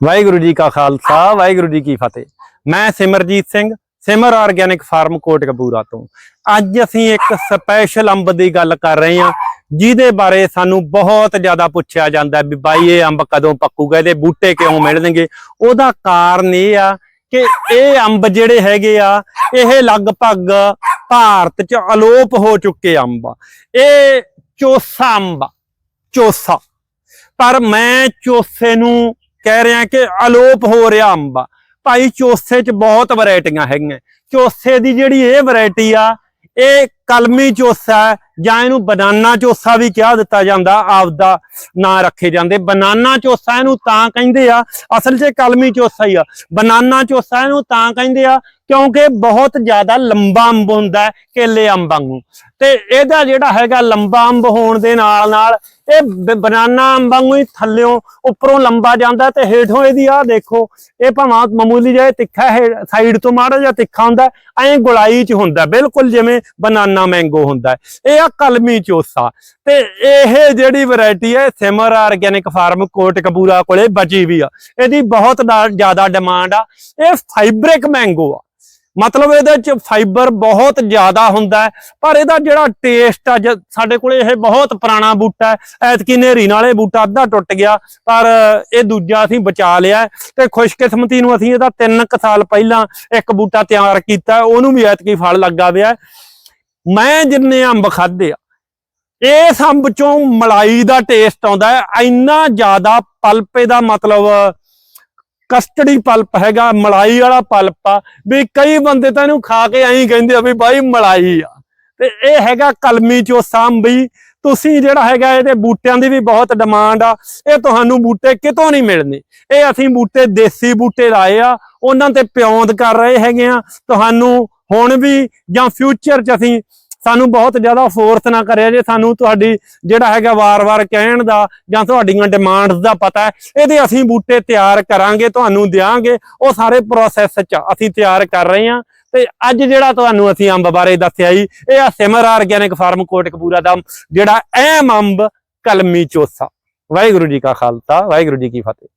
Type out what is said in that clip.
ਵਾਹਿਗੁਰੂ ਜੀ ਕਾ ਖਾਲਸਾ ਵਾਹਿਗੁਰੂ ਜੀ ਕੀ ਫਤਿਹ। ਮੈਂ ਸਿਮਰਜੀਤ ਸਿੰਘ ਸਿਮਰ ਆਰਗੈਨਿਕ ਫਾਰਮ ਕੋਟ ਕਪੂਰਾ ਤੋਂ। ਅੱਜ ਅਸੀਂ ਇੱਕ ਸਪੈਸ਼ਲ ਅੰਬ ਦੀ ਗੱਲ ਕਰ ਰਹੇ ਹਾਂ ਜਿਹਦੇ ਬਾਰੇ ਸਾਨੂੰ ਬਹੁਤ ਜ਼ਿਆਦਾ ਪੁੱਛਿਆ ਜਾਂਦਾ ਵੀ ਬਾਈ ਇਹ ਅੰਬ ਕਦੋਂ ਪੱਕੂਗਾ ਇਹਦੇ ਬੂਟੇ ਕਿਉਂ ਮਿਲਣਗੇ? ਉਹਦਾ ਕਾਰਨ ਇਹ ਆ ਕਿ ਇਹ ਅੰਬ ਜਿਹੜੇ ਹੈਗੇ ਆ ਇਹ ਲਗਭਗ ਭਾਰਤ 'ਚ ਅਲੋਪ ਹੋ ਚੁੱਕੇ ਅੰਬ ਆ। ਇਹ ਚੋਸਾ ਅੰਬ ਆ, ਚੋਸਾ। ਪਰ ਮੈਂ ਚੋਸੇ ਨੂੰ ਕਹਿ ਰਿਹਾ ਕਿ ਅਲੋਪ ਹੋ ਰਿਹਾ ਅੰਬਾ। ਭਾਈ ਚੋਸੇ 'ਚ ਬਹੁਤ ਵੈਰਾਈਟੀਆਂ ਹੈਗੀਆਂ। ਚੋਸੇ ਦੀ ਜਿਹੜੀ ਇਹ ਵੈਰਾਈਟੀ ਆ, ਇਹ ਕਲਮੀ ਚੋਸਾ ਹੈ ਜਾਂ ਇਹਨੂੰ ਬਨਾਨਾ ਚੋਸਾ ਵੀ ਕਿਹਾ ਦਿੱਤਾ ਜਾਂਦਾ, ਆਪਦਾ ਨਾਂ ਰੱਖੇ ਜਾਂਦੇ। ਬਨਾਨਾ ਚੋਸਾ ਇਹਨੂੰ ਤਾਂ ਕਹਿੰਦੇ ਆ, ਅਸਲ 'ਚ ਕਲਮੀ ਚੋਸਾ ਹੀ ਆ। ਬਨਾਨਾ ਚੋਸਾ ਇਹਨੂੰ ਤਾਂ ਕਹਿੰਦੇ ਆ, ਕਿਉਂਕਿ ਬਹੁਤ ਜ਼ਿਆਦਾ ਲੰਬਾ ਅੰਬ ਹੁੰਦਾ ਹੈ, ਕੇਲੇ ਅੰਬ ਵਾਂਗੂ। ਤੇ ਇਹਦਾ ਜਿਹੜਾ ਹੈਗਾ ਲੰਬਾ ਅੰਬ ਹੋਣ ਦੇ ਨਾਲ ਨਾਲ ਇਹ ਬਨਾਨਾ ਅੰਬ ਵਾਂਗੂ ਹੀ ਥੱਲਿਓਂ ਉੱਪਰੋਂ ਲੰਬਾ ਜਾਂਦਾ ਤੇ ਹੇਠੋਂ ਇਹਦੀ ਆਹ ਦੇਖੋ, ਇਹ ਭਾਵਾਂ ਮਾਮੂਲੀ ਜਿਹਾ ਤਿੱਖਾ ਹੈ, ਸਾਈਡ ਤੋਂ ਮਾੜਾ ਜਿਹਾ ਤਿੱਖਾ ਹੁੰਦਾ, ਐਂ ਗੁਲਾਈ ਚ ਹੁੰਦਾ, ਬਿਲਕੁਲ ਜਿਵੇਂ ਬਨਾਨਾ ਮੈਂਗੋ ਹੁੰਦਾ ਇਹ ਆ ਕਲਮੀ ਚੋਸਾ। ਤੇ ਇਹ ਜਿਹੜੀ ਵੈਰਾਈਟੀ ਹੈ ਸਿਮਰ ਆਰਗੈਨਿਕ ਫਾਰਮ ਕੋਟਕਪੂਰਾ ਕੋਲੇ ਬਚੀ ਵੀ ਆ। ਇਹਦੀ ਬਹੁਤ ਜ਼ਿਆਦਾ ਡਿਮਾਂਡ ਆ। ਇਹ ਫਾਈਬਰਿਕ ਮੈਂਗੋ ਆ। ਮਤਲਬ ਇਹਦੇ ਚ ਫਾਈਬਰ ਬਹੁਤ ਜ਼ਿਆਦਾ ਹੁੰਦਾ ਪਰ ਇਹਦਾ ਜਿਹੜਾ ਟੇਸਟ ਆ, ਜ- ਸਾਡੇ ਕੋਲੇ ਇਹ ਬਹੁਤ ਪੁਰਾਣਾ ਬੂਟਾ ਹੈ। ਐਤਕੀ ਨੇਰੀ ਨਾਲੇ ਬੂਟਾ ਅੱਧਾ ਟੁੱਟ ਗਿਆ, ਪਰ ਇਹ ਦੂਜਾ ਅਸੀਂ ਬਚਾ ਲਿਆ ਤੇ ਖੁਸ਼ਕਿਸਮਤੀ ਨੂੰ ਅਸੀਂ ਇਹਦਾ 3 ਕੁ ਸਾਲ ਪਹਿਲਾਂ ਇੱਕ ਬੂਟਾ ਤਿਆਰ ਕੀਤਾ ਉਹਨੂੰ ਵੀ ਐਤਕੀ ਫਲ ਲੱਗਾ ਪਿਆ ਮੈਂ ਜਿੰਨੇ ਅੰਬ ਖਾਦੇ ਆ ਇਸ ਅੰਬ ਚੋਂ ਮਲਾਈ ਦਾ ਟੇਸਟ ਆਉਂਦਾ ਹੈ। ਇੰਨਾ ਜ਼ਿਆਦਾ ਪਲਪੇ ਦਾ ਮਤਲਬ ਕਸਟੜੀ ਪਲਪ ਹੈਗਾ, ਮਲਾਈ ਵਾਲਾ ਪਲਪ ਆ। ਵੀ ਕਈ ਬੰਦੇ ਤਾਂ ਇਹਨੂੰ ਖਾ ਕੇ ਐਂ ਕਹਿੰਦੇ ਆ ਵੀ ਬਾਈ ਮਲਾਈ ਆ। ਤੇ ਇਹ ਹੈਗਾ ਕਲਮੀ ਚੋਸਾ ਅੰਬੀ ਤੁਸੀਂ ਜਿਹੜਾ ਹੈਗਾ ਇਹਦੇ ਬੂਟਿਆਂ ਦੀ ਵੀ ਬਹੁਤ ਡਿਮਾਂਡ ਆ। ਇਹ ਤੁਹਾਨੂੰ ਬੂਟੇ ਕਿਤੋਂ ਨਹੀਂ ਮਿਲਣੇ। ਇਹ ਅਸੀਂ ਬੂਟੇ, ਦੇਸੀ ਬੂਟੇ ਲਾਏ ਆ। ਉਹਨਾਂ ਤੇ ਪਿਉਂਦ ਕਰ ਰਹੇ ਹੈਗੇ ਆ। ਤੁਹਾਨੂੰ ਹੁਣ ਵੀ ਜਾਂ ਫਿਊਚਰ 'ਚ ਅਸੀਂ ਸਾਨੂੰ ਬਹੁਤ ਜ਼ਿਆਦਾ ਫੋਰਸ ਨਾ ਕਰਿਆ ਜੇ ਸਾਨੂੰ ਤੁਹਾਡੀ ਜਿਹੜਾ ਹੈਗਾ ਵਾਰ-ਵਾਰ ਕਹਿਣ ਦਾ ਜਾਂ ਤੁਹਾਡੀਆਂ ਡਿਮਾਂਡਸ ਦਾ ਪਤਾ ਹੈ, ਇਹਦੇ ਅਸੀਂ ਬੂਟੇ ਤਿਆਰ ਕਰਾਂਗੇ, ਤੁਹਾਨੂੰ ਦਿਆਂਗੇ, ਉਹ ਸਾਰੇ ਪ੍ਰੋਸੈਸ 'ਚ ਅਸੀਂ ਤਿਆਰ ਕਰ ਰਹੇ ਹਾਂ। ਤੇ ਅੱਜ ਜਿਹੜਾ ਤੁਹਾਨੂੰ ਅਸੀਂ ਅੰਬ ਬਾਰੇ ਦੱਸਿਆ ਜੀ, ਇਹ ਆ ਸਿਮਰ ਆਰਗੈਨਿਕ ਫਾਰਮ ਕੋਟਕਪੂਰਾ ਦਾ ਜਿਹੜਾ ਅਹਿਮ ਅੰਬ ਕਲਮੀ ਚੋਸਾ। ਵਾਹਿਗੁਰੂ ਜੀ ਕਾ ਖਾਲਸਾ, ਵਾਹਿਗੁਰੂ ਜੀ ਕੀ ਫਤਿਹ।